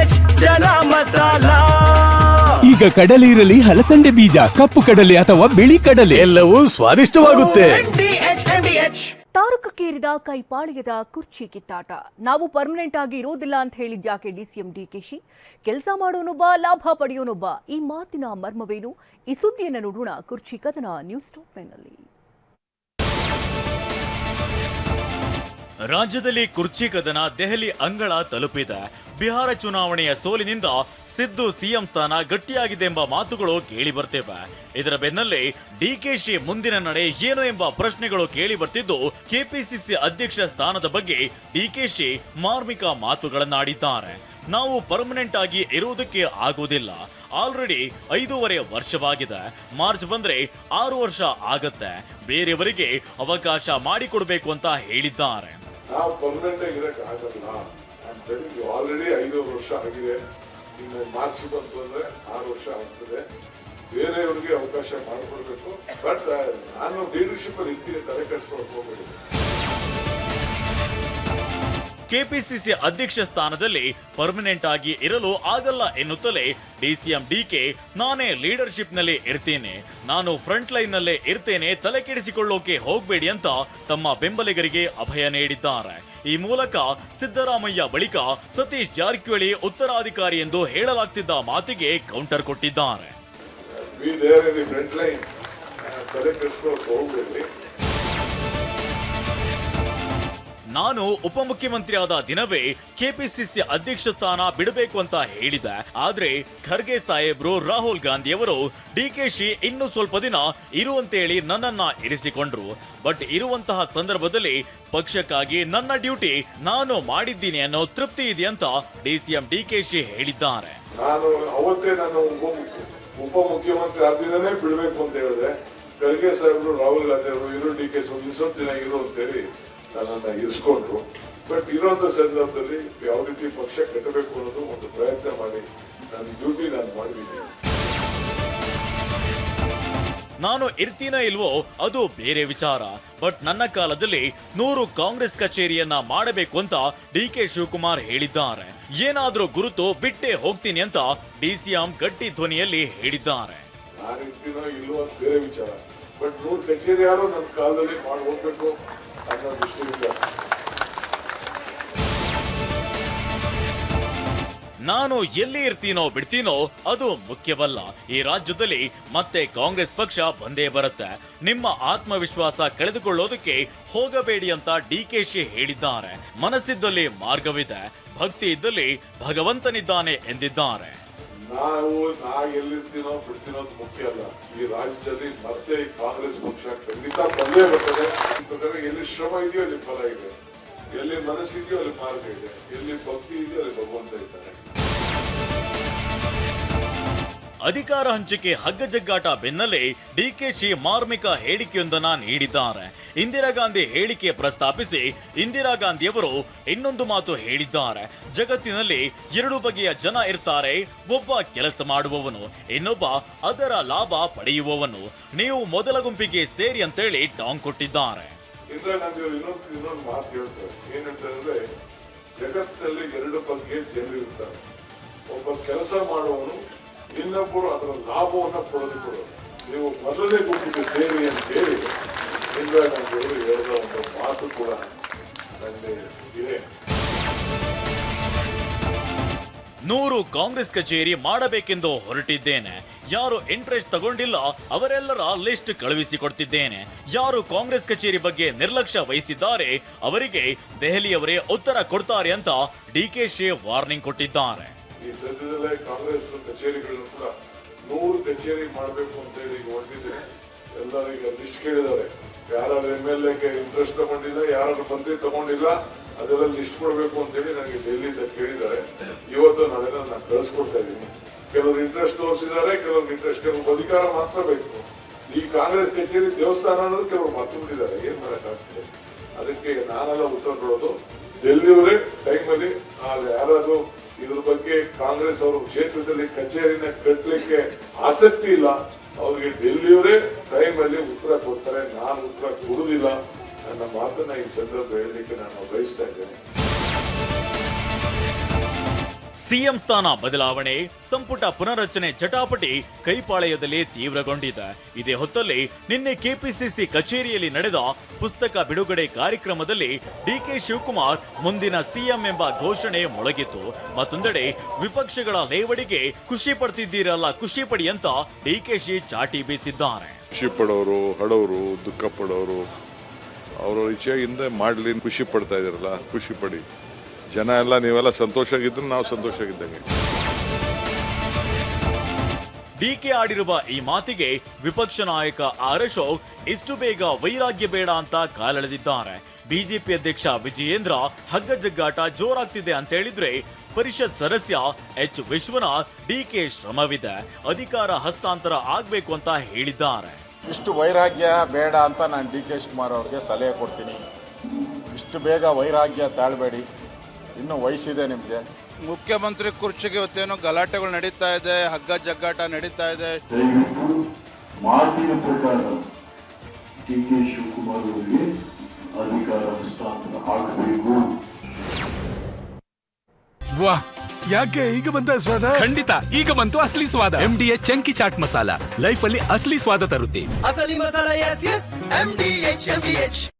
H ಜನ ಮಸಾಲ. ಈಗ ಕಡಲೆ ಇರಲಿ ಹಲಸಂಡೆ ಬೀಜ ಕಪ್ಪು ಕಡಲೆ ಅಥವಾ ಬಿಳಿ ಕಡಲೆ. ಎಲ್ಲವೂ ಸ್ವಾದಿಷ್ಟವಾಗುತ್ತೆ. ಎಚ್ ತಾರಕಕ್ಕೇರಿದ ಕೈಪಾಳ್ಯದ ಕುರ್ಚಿ ಕಿತ್ತಾಟ. ನಾವು ಪರ್ಮನೆಂಟ್ ಆಗಿ ಇರೋದಿಲ್ಲ ಅಂತ ಹೇಳಿದ್ಯಾಕೆ ಡಿಸಿಎಂ ಡಿಕೆಶಿ ಕೆಲಸ ಮಾಡೋನೊಬ್ಬ ಲಾಭ ಪಡೆಯೋನೊಬ್ಬ. ಈ ಮಾತಿನ ಮರ್ಮವೇನು? ಈ ಸುದ್ದಿಯನ್ನು ನೋಡೋಣ ಕುರ್ಚಿ ಕದನ ನ್ಯೂಸ್ ಟಾಪ್ನಲ್ಲಿ ರಾಜ್ಯದಲ್ಲಿ ಕುರ್ಚಿ ಕದನ ದೆಹಲಿ ಅಂಗಳ ತಲುಪಿದೆ. ಬಿಹಾರ ಚುನಾವಣೆಯ ಸೋಲಿನಿಂದ ಸಿದ್ದು ಸಿಎಂ ಸ್ಥಾನ ಗಟ್ಟಿಯಾಗಿದೆ ಎಂಬ ಮಾತುಗಳು ಕೇಳಿ ಬರ್ತಿವೆ. ಇದರ ಬೆನ್ನಲ್ಲೇ ಡಿಕೆಶಿ ಮುಂದಿನ ನಡೆ ಏನು ಎಂಬ ಪ್ರಶ್ನೆಗಳು ಕೇಳಿ ಬರ್ತಿದ್ದು ಕೆಪಿಸಿಸಿ ಅಧ್ಯಕ್ಷ ಸ್ಥಾನದ ಬಗ್ಗೆ ಡಿಕೆಶಿ ಮಾರ್ಮಿಕ ಮಾತುಗಳನ್ನಾಡಿದ್ದಾರೆ. ನಾವು ಪರ್ಮನೆಂಟ್ ಆಗಿ ಇರುವುದಕ್ಕೆ ಆಗೋದಿಲ್ಲ ಆಲ್ರೆಡಿ ಐದೂವರೆ ವರ್ಷವಾಗಿದೆ. ಮಾರ್ಚ್ ಬಂದ್ರೆ ಆರು ವರ್ಷ ಆಗತ್ತೆ. ಬೇರೆಯವರಿಗೆ ಅವಕಾಶ ಮಾಡಿಕೊಡ್ಬೇಕು ಅಂತ ಹೇಳಿದ್ದಾರೆ. ನಾವು ಪರ್ಮನೆಂಟ್ ಆಗಿ ಇರಕ್ ಆಗಲ್ಲ. ಆಲ್ರೆಡಿ ಐದೂರು ವರ್ಷ ಆಗಿದೆ. ಇನ್ನು ಮಾರ್ಚ್ ಬಂತು ಅಂದ್ರೆ ಆರು ವರ್ಷ ಆಗ್ತದೆ. ಬೇರೆಯವ್ರಿಗೆ ಅವಕಾಶ ಮಾಡಿಕೊಡ್ಬೇಕು. ಬಟ್ ನಾನು ಲೀಡರ್ಶಿಪ್ ಅಲ್ಲಿ ಇರ್ತೀನಿ ತಲೆ ಹೋಗ್ಬೇಡಿ. ಕೆಪಿಸಿಸಿ ಅಧ್ಯಕ್ಷ ಸ್ಥಾನದಲ್ಲಿ ಪರ್ಮನೆಂಟ್ ಆಗಿ ಇರಲು ಆಗಲ್ಲ ಎನ್ನುತ್ತಲೇ ಡಿಸಿಎಂ ಡಿಕೆ, ನಾನೇ ಲೀಡರ್ಶಿಪ್ನಲ್ಲಿ ಇರ್ತೇನೆ. ನಾನು ಫ್ರಂಟ್ ಲೈನ್ ನಲ್ಲೇ ಇರ್ತೇನೆ, ತಲೆ ಕೆಡಿಸಿಕೊಳ್ಳೋಕೆ ಹೋಗಬೇಡಿ ಅಂತ ತಮ್ಮ ಬೆಂಬಲಿಗರಿಗೆ ಅಭಯ ನೀಡಿದ್ದಾರೆ. ಈ ಮೂಲಕ ಸಿದ್ದರಾಮಯ್ಯ ಬಳಿಕ ಸತೀಶ್ ಜಾರಕಿಹೊಳಿ ಉತ್ತರಾಧಿಕಾರಿ ಎಂದು ಹೇಳಲಾಗ್ತಿದ್ದ ಮಾತಿಗೆ ಕೌಂಟರ್ ಕೊಟ್ಟಿದ್ದಾರೆ. ನಾನು ಉಪಮುಖ್ಯಮಂತ್ರಿಯಾದ ದಿನವೇ ಕೆಪಿಸಿಸಿ ಅಧ್ಯಕ್ಷ ಸ್ಥಾನ ಬಿಡಬೇಕು ಅಂತ ಹೇಳಿದೆ ಆದ್ರೆ ಖರ್ಗೆ ಸಾಹೇಬ್ರು ರಾಹುಲ್ ಗಾಂಧಿ ಗಾಂಧಿಯವರು ಡಿಕೆಶಿ ಇನ್ನು ಸ್ವಲ್ಪ ದಿನ ಇರುವಂತೇಳಿ ನನ್ನನ್ನ ಇರಿಸಿಕೊಂಡ್ರು. ಬಟ್ ಇರುವಂತಹ ಸಂದರ್ಭದಲ್ಲಿ ಪಕ್ಷಕ್ಕಾಗಿ ನನ್ನ ಡ್ಯೂಟಿ ನಾನು ಮಾಡಿದ್ದೀನಿ ಅನ್ನೋ ತೃಪ್ತಿ ಇದೆ ಅಂತ ಡಿಸಿಎಂ ಡಿಕೆಶಿ ಹೇಳಿದ್ದಾರೆ. ನಾನು ಅವತ್ತೇ ನಾನು ಉಪ ಆ ದಿನನೇ ಬಿಡಬೇಕು ಅಂತ ಹೇಳಿದೆ. ಖರ್ಗೆ ಸಾಹೇಬ್ರು, ರಾಹುಲ್ ಗಾಂಧಿ ಅವರು ಇರು ಡಿ ಕೆ ದಿನ ಇರು ಅಂತೇಳಿ ನನ್ನನ್ನ ಇರಿಸ್ಕೊಂಡ್ರು. ಬಟ್ ಇರೋಂಥ ಸಂದರ್ಭದಲ್ಲಿ ಯಾವ ರೀತಿ ಪಕ್ಷ ಕಟ್ಟಬೇಕು ಅನ್ನೋದು ಒಂದು ಪ್ರಯತ್ನ ಮಾಡಿ ನನ್ನ ಡ್ಯೂಟಿ ನಾನು ಮಾಡಿದ್ದೀನಿ. ನಾನು ಇರ್ತೀನ ಇಲ್ವೋ ಅದು ಬೇರೆ ವಿಚಾರ. ಬಟ್ ನನ್ನ ಕಾಲದಲ್ಲಿ ನೂರು ಕಾಂಗ್ರೆಸ್ ಕಚೇರಿಯನ್ನ ಮಾಡಬೇಕು ಅಂತ ಡಿ ಕೆ ಶಿವಕುಮಾರ್ ಹೇಳಿದ್ದಾರೆ. ಏನಾದ್ರೂ ಗುರುತು ಬಿಟ್ಟೆ ಹೋಗ್ತೀನಿ ಅಂತ ಡಿ ಸಿ ಎಂ ಗಟ್ಟಿ ಧ್ವನಿಯಲ್ಲಿ ಹೇಳಿದ್ದಾರೆ. ನಾನು ಇರ್ತೀನೋ ಇಲ್ವೋ ಬೇರೆ ವಿಚಾರ. ಬಟ್ ನೂರು ಕಚೇರಿ ಯಾರೋ ನನ್ನ ಕಾಲದಲ್ಲಿ ಮಾಡಿ ಹೋಗ್ಬೇಕು. ನಾನು ಎಲ್ಲಿ ಇರ್ತೀನೋ ಬಿಡ್ತೀನೋ ಅದು ಮುಖ್ಯವಲ್ಲ. ಈ ರಾಜ್ಯದಲ್ಲಿ ಮತ್ತೆ ಕಾಂಗ್ರೆಸ್ ಪಕ್ಷ ಬಂದೇ ಬರುತ್ತೆ. ನಿಮ್ಮ ಆತ್ಮವಿಶ್ವಾಸ ಕಳೆದುಕೊಳ್ಳೋದಕ್ಕೆ ಹೋಗಬೇಡಿ ಅಂತ ಡಿ ಕೆ ಶಿ ಹೇಳಿದ್ದಾರೆ. ಮನಸ್ಸಿದ್ದಲ್ಲಿ ಮಾರ್ಗವಿದೆ. ಭಕ್ತಿ ಇದ್ದಲ್ಲಿ ಭಗವಂತನಿದ್ದಾನೆ ಎಂದಿದ್ದಾರೆ. ನಾವು ನಾ ಎಲ್ಲಿರ್ತೀನೋ ಬಿಡ್ತೀನೋ ಅಂತ ಮುಖ್ಯ ಅಲ್ಲ. ಈ ರಾಜ್ಯದಲ್ಲಿ ಮತ್ತೆ ಕಾಂಗ್ರೆಸ್ ಪಕ್ಷ ಖಂಡಿತ ಬಂದೇ ಬರ್ತದೆ. ಎಲ್ಲಿ ಶ್ರಮ ಇದೆಯೋ ಅಲ್ಲಿ ಫಲ ಇದೆ. ಎಲ್ಲಿ ಮನಸ್ಸಿದೆಯೋ ಅಲ್ಲಿ ಮಾರ್ಗ ಇದೆ. ಎಲ್ಲಿ ಭಕ್ತಿ ಇದೆಯೋ ಅಲ್ಲಿ ಭಗವಂತ ಇದ್ದಾನೆ ಅಧಿಕಾರ ಹಂಚಿಕೆ ಹಗ್ಗಜಗ್ಗಾಟ ಬೆನ್ನಲ್ಲೇ ಡಿಕೆಶಿ ಮಾರ್ಮಿಕ ಹೇಳಿಕೆಯೊಂದನ್ನು ನೀಡಿದ್ದಾರೆ. ಇಂದಿರಾ ಗಾಂಧಿ ಹೇಳಿಕೆ ಪ್ರಸ್ತಾಪಿಸಿ ಇಂದಿರಾ ಗಾಂಧಿಯವರು ಇನ್ನೊಂದು ಮಾತು ಹೇಳಿದ್ದಾರೆ. ಜಗತ್ತಿನಲ್ಲಿ ಎರಡು ಬಗೆಯ ಜನ ಇರ್ತಾರೆ, ಒಬ್ಬ ಕೆಲಸ ಮಾಡುವವನು, ಇನ್ನೊಬ್ಬ ಅದರ ಲಾಭ ಪಡೆಯುವವನು. ನೀವು ಮೊದಲ ಗುಂಪಿಗೆ ಸೇರಿ ಅಂತೇಳಿ ಟಾಂಗ್ ಕೊಟ್ಟಿದ್ದಾರೆ. ಇಂದಿರಾ ಗಾಂಧಿ ಅವರು ಇನ್ನೊಂದು ಮಾತು ಹೇಳ್ತಾರೆ. ಏನಂತಂದ್ರೆ, ಜಗತ್ತಲ್ಲಿ ಎರಡು ಬಗೆಯ ಜನರು ಇರ್ತಾರೆ ಒಬ್ಬ ಕೆಲಸ ಮಾಡುವವನು ಇನ್ನೊಬ್ಬರು ಅದರ ಲಾಭವನ್ನು ಪಡೆದುಕೊಳ್ಳೋದು ನೀವು ಮೊದಲನೇ ಗುಂಪಿಗೆ ಸೇರಿ ಅಂತ ಹೇಳಿ ಇಂದಿರಾ ಗಾಂಧಿ ಅವರು ಹೇಳಿದ ಒಂದು ಮಾತು ಕೂಡ ನನಗೆ ಇದೆ. ನೂರು ಕಾಂಗ್ರೆಸ್ ಕಚೇರಿ ಮಾಡಬೇಕೆಂದು ಹೊರಟಿದ್ದೇನೆ. ಯಾರು ಇಂಟ್ರೆಸ್ಟ್ ತಗೊಂಡಿಲ್ಲ, ಅವರೆಲ್ಲರ ಲಿಸ್ಟ್ ಕಳುಹಿಸಿಕೊಡ್ತಿದ್ದೇನೆ. ಯಾರು ಕಾಂಗ್ರೆಸ್ ಕಚೇರಿ ಬಗ್ಗೆ ನಿರ್ಲಕ್ಷ್ಯ ವಹಿಸಿದ್ದಾರೆ, ಅವರಿಗೆ ದೆಹಲಿಯವರೇ ಉತ್ತರ ಕೊಡ್ತಾರೆ ಅಂತ ಡಿ ಕೆ ಡಿಕೆಶಿ ವಾರ್ನಿಂಗ್ ಕೊಟ್ಟಿದ್ದಾರೆ. ಸದ್ಯದಲ್ಲೇ ಕಾಂಗ್ರೆಸ್ ಕಚೇರಿಗಳನ್ನು ಕೂಡ ನೂರು ಕಚೇರಿ ಮಾಡಬೇಕು ಅಂತ ಹೇಳಿ ಈಗ ಎಲ್ಲರೂ ಈಗ ಲಿಸ್ಟ್ ಕೇಳಿದ್ದಾರೆ. ಯಾರು ಎಂ ಎಲ್ ಎಗೆ ಇಂಟ್ರೆಸ್ಟ್ ತಗೊಂಡಿಲ್ಲ ಯಾರು ಮಂತ್ರಿ ತಗೊಂಡಿಲ್ಲ, ಅದೆಲ್ಲ ಲಿಸ್ಟ್ ಕೊಡಬೇಕು ಅಂತ ಹೇಳಿ ನನಗೆ ಡೆಲ್ಲಿಯಿಂದ ಕೇಳಿದ್ದಾರೆ. ಇವತ್ತು ನಾನೆಲ್ಲ ನಾನು ಕಳಿಸ್ಕೊಡ್ತಾ ಇದ್ದೀನಿ. ಕೆಲವರು ಇಂಟ್ರೆಸ್ಟ್ ತೋರಿಸಿದ್ದಾರೆ, ಕೆಲವ್ರಿಗೆ ಇಂಟ್ರೆಸ್ಟ್ ಕೆಲವ್ರಿಗೆ ಅಧಿಕಾರ ಮಾತ್ರ ಬೇಕು. ಈ ಕಾಂಗ್ರೆಸ್ ಕಚೇರಿ ದೇವಸ್ಥಾನ ಅನ್ನೋದು ಕೆಲವರು ಮರ್ತು ಬಿಟ್ಟಿದ್ದಾರೆ. ಏನ್ ಮಾಡಕ್ಕಾಗ್ತದೆ ಅದಕ್ಕೆ ನಾನೆಲ್ಲ ಉತ್ತರ ಕೊಡೋದು. ಡೆಲ್ಲಿಯವರೇ ಟೈಮಲ್ಲಿ ಯಾರಾದ್ರೂ ಇದ್ರ ಬಗ್ಗೆ ಕಾಂಗ್ರೆಸ್ ಅವರು ಕ್ಷೇತ್ರದಲ್ಲಿ ಕಚೇರಿನ ಕಟ್ಟಲಿಕ್ಕೆ ಆಸಕ್ತಿ ಇಲ್ಲ. ಅವ್ರಿಗೆ ಡೆಲ್ಲಿಯವರೇ ಟೈಮಲ್ಲಿ ಉತ್ತರ ಕೊಡ್ತಾರೆ, ನಾನು ಉತ್ತರ ಕೊಡುದಿಲ್ಲ ನನ್ನ ಮಾತನ್ನ ಈ ಸಂದರ್ಭ ಹೇಳಲಿಕ್ಕೆ ನಾನು ಬಯಸ್ತಾ ಇದ್ದೇನೆ. ಸಿಎಂ ಸ್ಥಾನ ಬದಲಾವಣೆ, ಸಂಪುಟ ಪುನರಚನೆ ಚಟಾಪಟಿ ಕೈಪಾಳೆಯದಲ್ಲಿ ತೀವ್ರಗೊಂಡಿದೆ. ಇದೇ ಹೊತ್ತಲ್ಲಿ ನಿನ್ನೆ ಕೆಪಿಸಿಸಿ ಕಚೇರಿಯಲ್ಲಿ ನಡೆದ ಪುಸ್ತಕ ಬಿಡುಗಡೆ ಕಾರ್ಯಕ್ರಮದಲ್ಲಿ ಡಿಕೆ ಶಿವಕುಮಾರ್ ಮುಂದಿನ ಸಿಎಂ ಎಂಬ ಘೋಷಣೆ ಮೊಳಗಿತು ಮತ್ತೊಂದೆಡೆ ವಿಪಕ್ಷಗಳ ಲೇವಡಿಗೆ ಖುಷಿ ಪಡ್ತಿದ್ದೀರಲ್ಲ, ಖುಷಿ ಪಡಿ ಅಂತ ಡಿಕೆಶಿ ಚಾಟಿ ಬೀಸಿದ್ದಾರೆ. ಖುಷಿ ಪಡೋರು, ಹಡೋರು, ದುಃಖ ಪಡೋರು ಅವ್ರವ್ರ ಇಚ್ಛೆಯಿಂದ ಮಾಡಲಿ, ಖುಷಿ ಪಡ್ತಾ ಇದಾರಲ್ಲ ಖುಷಿ ಪಡಿ. ಜನ ಎಲ್ಲ ನೀವೆಲ್ಲ ಸಂತೋಷ ಆಗಿದ್ರೆ ನಾವು ಸಂತೋಷ ಆಗಿದ್ದಂಗೆ ಡಿಕೆ ಆಡಿರುವ ಈ ಮಾತಿಗೆ ವಿಪಕ್ಷ ನಾಯಕ ಆರ್ ಅಶೋಕ್ ಇಷ್ಟು ಬೇಗ ವೈರಾಗ್ಯ ಬೇಡ ಅಂತ ಕಾಲೆಳೆದಿದ್ದಾರೆ. ಬಿಜೆಪಿ ಅಧ್ಯಕ್ಷ ವಿಜಯೇಂದ್ರ ಹಗ್ಗಜಗ್ಗಾಟ ಜೋರಾಗ್ತಿದೆ ಅಂತ ಹೇಳಿದ್ರೆ ಪರಿಷತ್ ಸದಸ್ಯ ಎಚ್ ವಿಶ್ವನಾಥ್ ಡಿಕೆ ಶ್ರಮವಿದೆ. ಅಧಿಕಾರ ಹಸ್ತಾಂತರ ಆಗ್ಬೇಕು ಅಂತ ಹೇಳಿದ್ದಾರೆ. ಇಷ್ಟು ವೈರಾಗ್ಯ ಬೇಡ ಅಂತ ನಾನು ಡಿ ಕೆ ಶಿವಕುಮಾರ್ ಅವ್ರಿಗೆ ಸಲಹೆ ಕೊಡ್ತೀನಿ. ಇಷ್ಟು ಬೇಗ ವೈರಾಗ್ಯ ತಾಳಬೇಡಿ. ಇನ್ನೂ ವಯಸ್ಸಿದೆ ನಿಮಗೆ? ಮುಖ್ಯಮಂತ್ರಿ ಕುರ್ಚಿಗೆ ಇವತ್ತೇನೋ ಗಲಾಟೆಗಳು ನಡೀತಾ ಇದೆ ಹಗ್ಗ ಜಗ್ಗಾಟ ನಡೀತಾ ಇದೆ. ಮಾತಿನ ಪ್ರಕಾರ ಡಿ ಕೆ ಶಿವಕುಮಾರ್ ಅವರಿಗೆ ಅಧಿಕಾರ ಹಸ್ತಾಂತರ ಆಗಬೇಕು. ವಾಹ್ ಯಾಕೆ ಈಗ ಬಂತ ಸ್ವಾದ? ಖಂಡಿತ ಈಗ ಬಂತು ಅಸಲಿ ಸ್ವಾದ. M D chunky chaat masala. Life ಅಲ್ಲಿ ಅಸಲಿ ಸ್ವಾದ ತರುತ್ತೆ. ಅಸಲಿ ಮಸಾಲ ಎಸ್ S M D H M D H